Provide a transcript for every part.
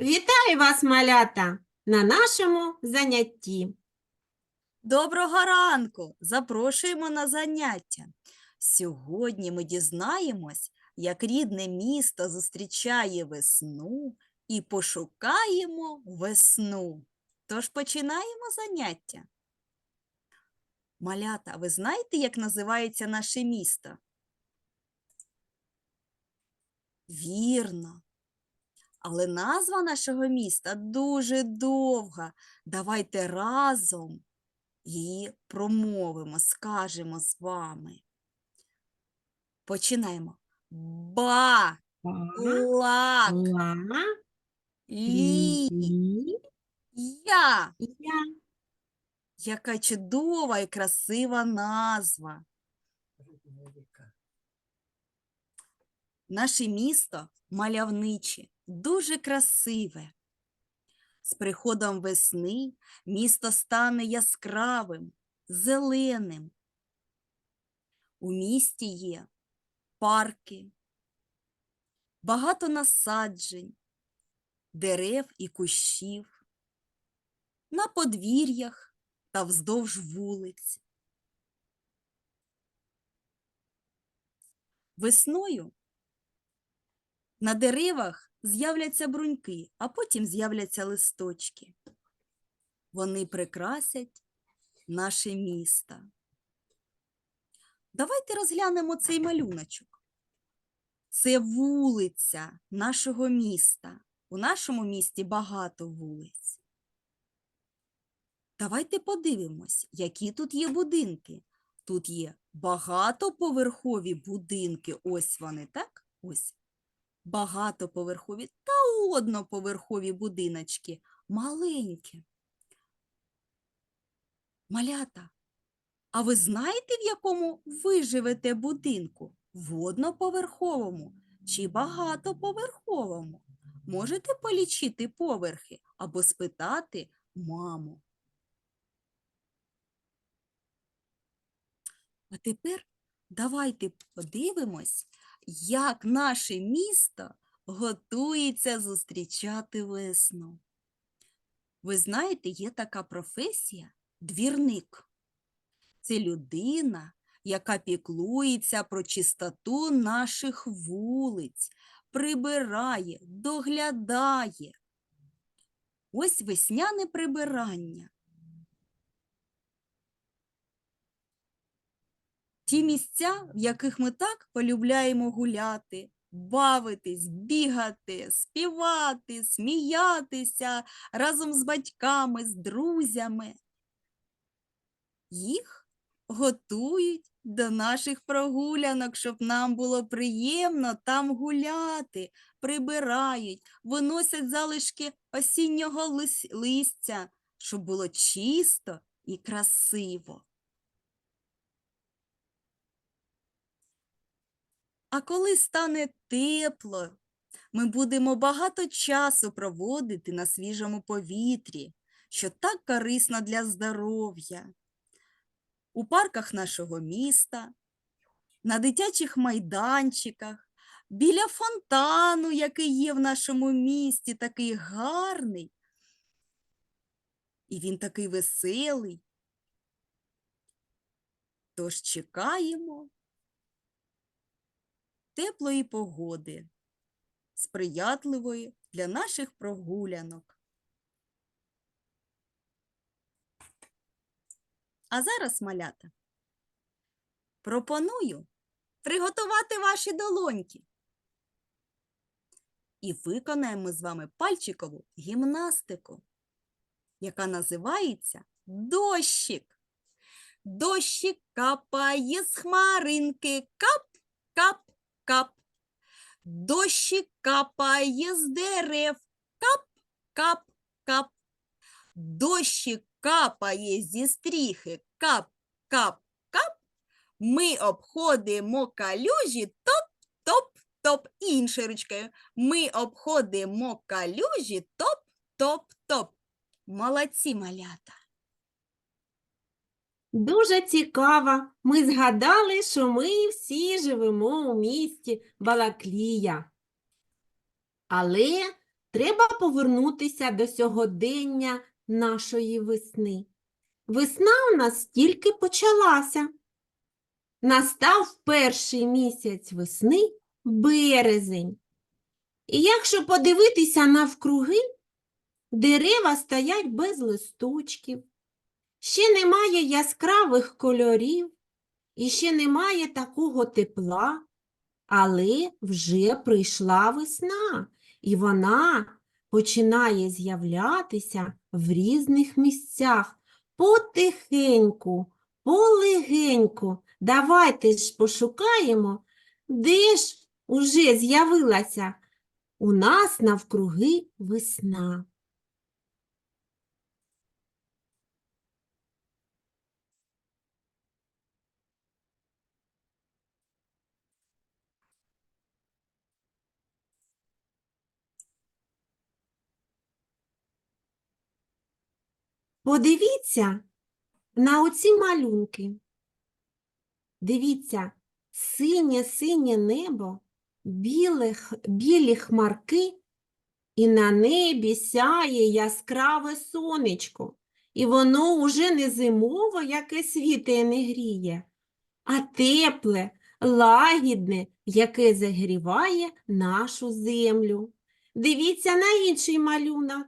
Вітаю вас, малята, на нашому занятті. Доброго ранку! Запрошуємо на заняття. Сьогодні ми дізнаємось, як рідне місто зустрічає весну і пошукаємо весну. Тож починаємо заняття. Малята, ви знаєте, як називається наше місто? Вірно. Але назва нашого міста дуже довга. Давайте разом її промовимо, скажемо з вами. Починаємо. Ба, лак, Ла, лі, я. Яка чудова і красива назва. Наше місто мальовниче, дуже красиве. З приходом весни місто стане яскравим, зеленим. У місті є парки, багато насаджень, дерев і кущів, на подвір'ях та вздовж вулиць. Весною на деревах з'являться бруньки, а потім з'являться листочки. Вони прикрасять наше місто. Давайте розглянемо цей малюночок. Це вулиця нашого міста. У нашому місті багато вулиць. Давайте подивимось, які тут є будинки. Тут є багатоповерхові будинки. Ось вони, так? Ось багатоповерхові та одноповерхові будиночки, маленькі. Малята, а ви знаєте, в якому ви живете будинку? В одноповерховому чи багатоповерховому? Можете полічити поверхи або спитати маму. А тепер давайте подивимось, як наше місто готується зустрічати весну. Ви знаєте, є така професія двірник. Це людина, яка піклується про чистоту наших вулиць, прибирає, доглядає. Ось весняне прибирання. Ті місця, в яких ми так полюбляємо гуляти, бавитись, бігати, співати, сміятися разом з батьками, з друзями. Їх готують до наших прогулянок, щоб нам було приємно там гуляти, прибирають, виносять залишки осіннього листя, щоб було чисто і красиво. А коли стане тепло, ми будемо багато часу проводити на свіжому повітрі, що так корисно для здоров'я. У парках нашого міста, на дитячих майданчиках, біля фонтану, який є в нашому місті, такий гарний. І він такий веселий. Тож чекаємо теплої погоди, сприятливої для наших прогулянок. А зараз, малята, пропоную приготувати ваші долоньки. І виконаємо з вами пальчикову гімнастику, яка називається дощик. Дощик капає з хмаринки, кап, кап. Дощик капає з дерев, кап, кап, кап. Дощик капає зі стріхи, кап, кап, кап. Ми обходимо калюжі, топ, топ, топ. Іншою ручкою. Ми обходимо калюжі, топ, топ, топ. Молодці малята. Дуже цікаво. Ми згадали, що ми всі живемо у місті Балаклія. Але треба повернутися до сьогодення нашої весни. Весна у нас тільки почалася. Настав перший місяць весни березень. І якщо подивитися навкруги, дерева стоять без листочків, ще немає яскравих кольорів, і ще немає такого тепла, але вже прийшла весна, і вона починає з'являтися в різних місцях потихеньку, полегеньку. Давайте ж пошукаємо, де ж уже з'явилася у нас навкруги весна. Подивіться на оці малюнки. Дивіться, синє-синє небо, біле, білі хмарки, і на небі сяє яскраве сонечко. І воно уже не зимове, яке світе не гріє, а тепле, лагідне, яке загріває нашу землю. Дивіться на інший малюнок.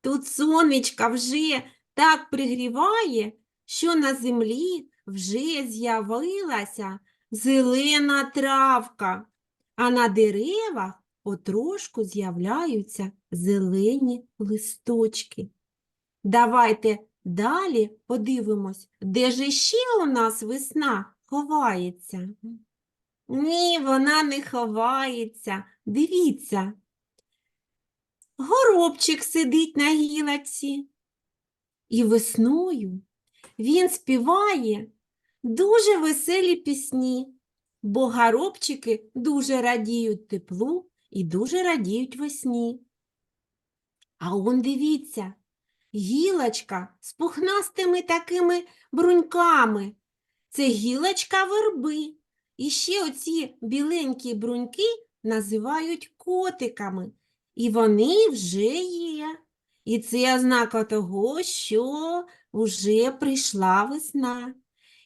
Тут сонечка вже так пригріває, що на землі вже з'явилася зелена травка, а на деревах потрошку з'являються зелені листочки. Давайте далі подивимось, де ж іще у нас весна ховається. Ні, вона не ховається. Дивіться. Горобчик сидить на гілочці. І весною він співає дуже веселі пісні, бо горобчики дуже радіють теплу і дуже радіють весні. А он дивіться, гілочка з пухнастими такими бруньками. Це гілочка верби. І ще оці біленькі бруньки називають котиками. І вони вже є. І це ознака того, що вже прийшла весна.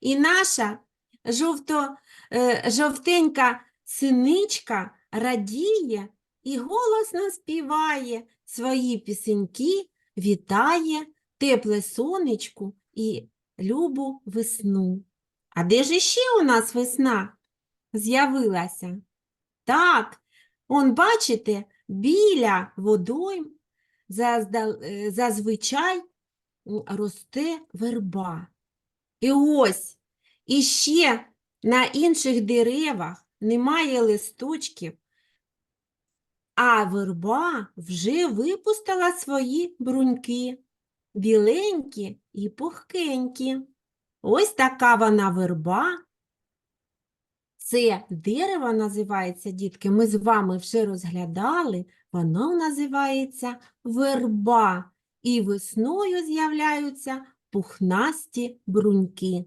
І наша жовто, е, жовтенька синичка радіє і голосно співає свої пісеньки, вітає тепле сонечку і любу весну. А де ж іще у нас весна з'явилася? Так, он, бачите, біля водойм зазвичай росте верба. І ось іще на інших деревах немає листочків, а верба вже випустила свої бруньки, біленькі і пухкенькі. Ось така вона верба. Це дерево називається, дітки, ми з вами вже розглядали, воно називається верба. І весною з'являються пухнасті бруньки.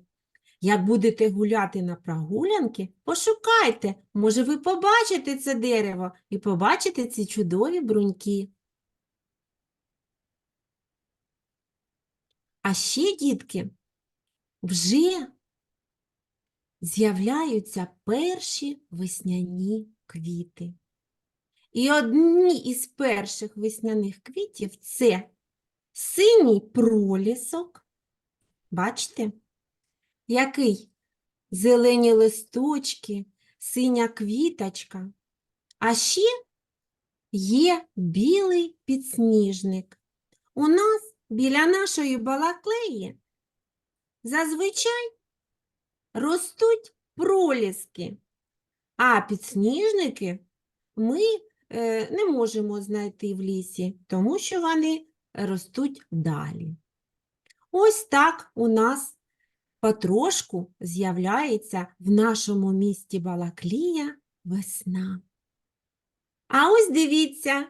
Як будете гуляти на прогулянки, пошукайте, може ви побачите це дерево і побачите ці чудові бруньки. А ще, дітки, вже з'являються перші весняні квіти. І одні із перших весняних квітів це синій пролісок. Бачите? Який? Зелені листочки, синя квіточка. А ще є білий підсніжник. У нас біля нашої балаклеї зазвичай ростуть проліски, а підсніжники ми не можемо знайти в лісі, тому що вони ростуть далі. Ось так у нас потрошку з'являється в нашому місті Балаклія весна. А ось дивіться,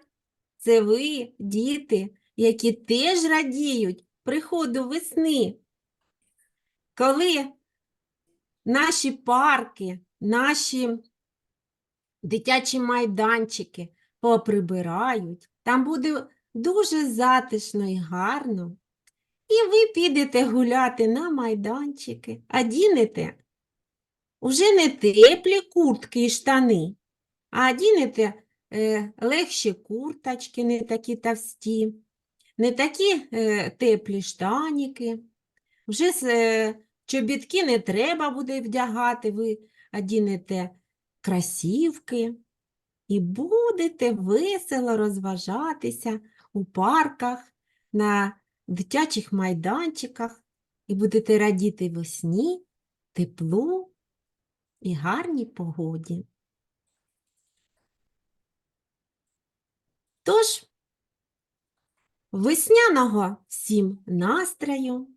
це ви, діти, які теж радіють приходу весни. Коли наші парки, наші дитячі майданчики поприбирають. Там буде дуже затишно і гарно. І ви підете гуляти на майданчики, одінете уже не теплі куртки і штани, а одінете е, легші курточки, не такі товсті, не такі е, теплі штаніки. Вже е, чобітки не треба буде вдягати, ви одінете красівки і будете весело розважатися у парках, на дитячих майданчиках, і будете радіти весні, теплу і гарній погоді. Тож, весняного всім настрою,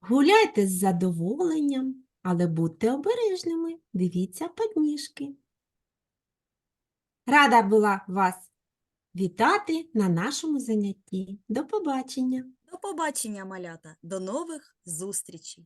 гуляйте з задоволенням, але будьте обережними, дивіться подніжки. Рада була вас вітати на нашому занятті. До побачення! До побачення, малята, до нових зустрічей!